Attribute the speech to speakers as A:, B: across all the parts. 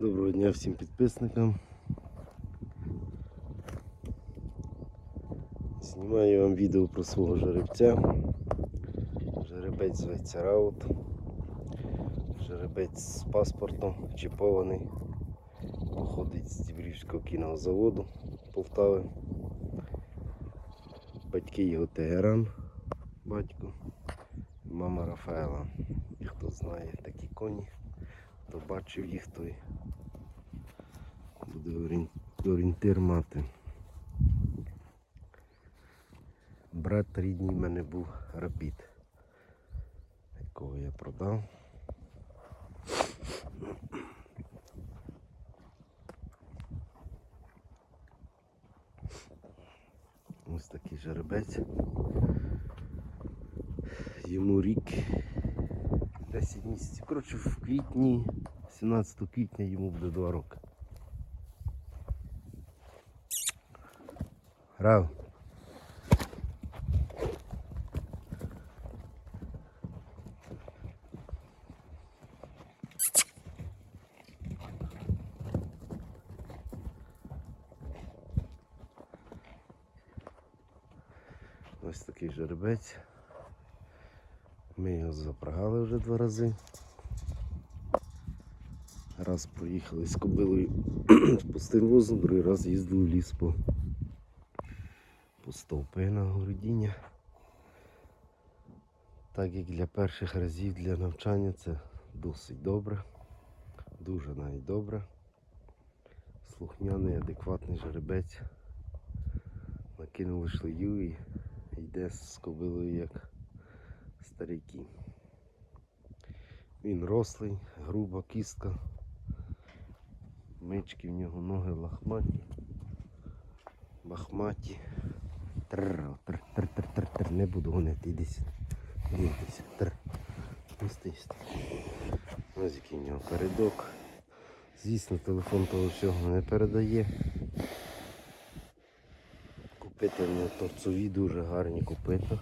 A: Доброго дня всім підписникам. Знімаю вам відео про свого жеребця. Жеребець зветься Раут. Жеребець з паспортом, чіпований. Походить з Дібрівського кінозаводу Полтави. Батьки його Тегеран, батько, мама Рафаела. Хто знає такі коні, хто бачив їх, той буде орієн- орієнтир мати. Брат рідній в мене був рапід, якого я продав. Ось такий жеребець. Йому рік 10 місяців. Коротше, в квітні, 17 квітня йому буде 2 роки. Рав. Ось такий жеребець. Ми його запрягали вже два рази. Раз проїхали з кобилою з пустим возом, другий раз їздили в ліс по, по стовпи на городіння. Так як для перших разів для навчання це досить добре, дуже навіть добре. Слухняний, адекватний жеребець. Накинули шлею і йде з кобилою як старий кінь. Він рослий, груба кістка. Мички в нього ноги лахматі. Бахматі. Тррр, тр, тр, тр, тр, тр. Не буду гонити, іди сюди. Дивіться, тр. Стой. Ось який в нього передок. Звісно, телефон того всього не передає. Купити в нього торцові дуже гарні купити.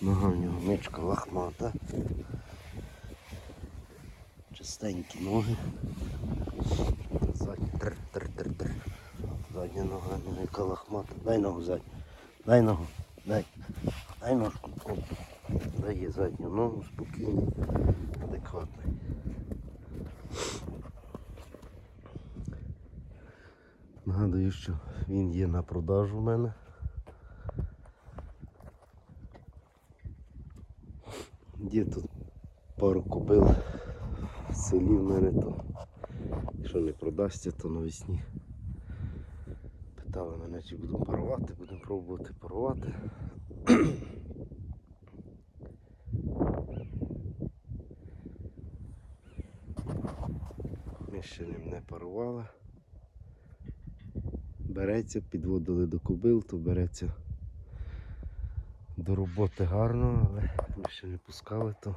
A: Нога в нього мичка лахмата. Чистенькі ноги. Задня тр, тр, тр, тр. Задня нога, яка лахмата. Дай ногу задню. Дай ногу. Дай. Дай ножку. Оп. Дає задню ногу, спокійний, адекватний. Нагадую, що він є на продажу в мене. Є тут пару кобил в селі в мене, то якщо не продасться, то навесні. Питали мене, чи буду парувати, будемо пробувати парувати. Ми ще ним не парували. Береться, підводили до кобил, то береться до роботи гарно, але ми ще не пускали, то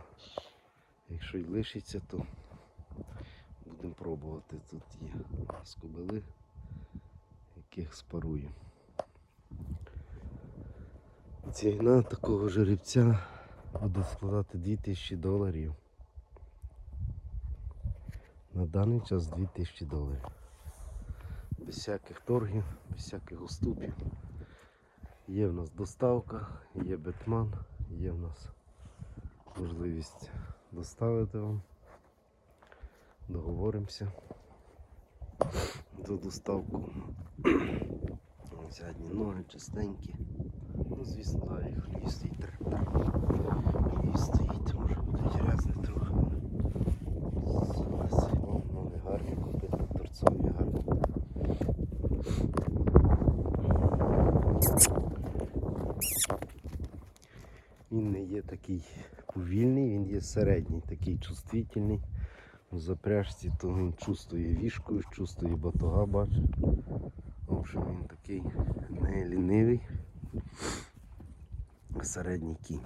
A: якщо й лишиться, то будемо пробувати. Тут є з яких спарую. Ціна такого жеребця буде складати 2000 доларів. На даний час 2000 доларів. Без всяких торгів, без всяких уступів. Є в нас доставка, є бетман, є в нас можливість доставити вам. Договоримося за доставку. Задні ноги чистенькі. Ну, звісно, да, їх хлів стоїть. тр. Стоїть, може буде грязне трохи. Ноги гарні, купити торцові гарні. Він не є такий повільний, він є середній, такий чувствительний. Запряжці то він чувствує вішкою, чувствує батога, бачить. В общем, він такий не лінивий, середній кінь.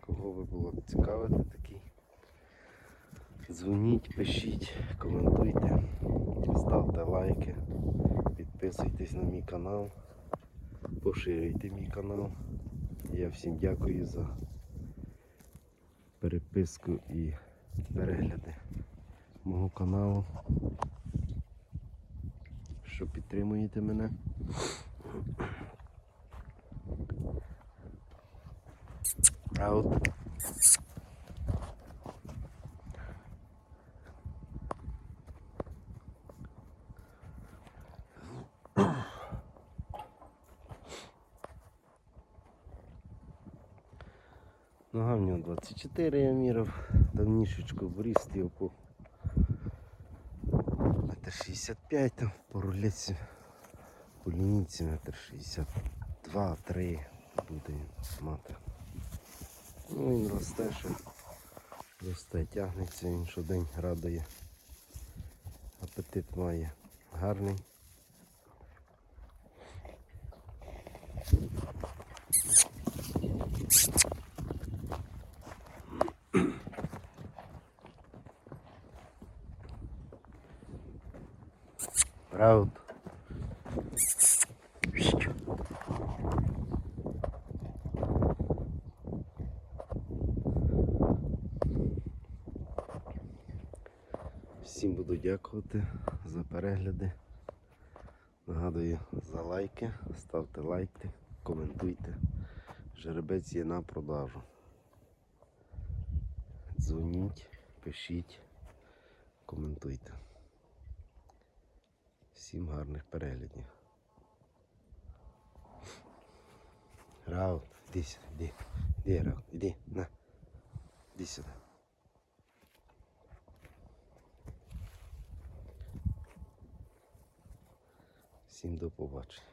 A: Кого ви було цікавити такий? Дзвоніть, пишіть, коментуйте, ставте лайки, підписуйтесь на мій канал, поширюйте мій канал. Я всім дякую за переписку і перегляди мого каналу. Що підтримуєте мене. А Нога в нього 24 я мірив, давнішечку борістів по метр 65 там по рулеці, по лінійці метр 62, 3 буде він мати. Ну він росте ще, росте, тягнеться, він щодень радує. Апетит має гарний. Правда. Всім буду дякувати за перегляди. Нагадую за лайки, ставте лайки, коментуйте. Жеребець є на продажу. Дзвоніть, пишіть, коментуйте. Всім гарних переглядів. Рау, іди сюди, іди. Раут, іди, на. Іди сюди. Всім до побачення.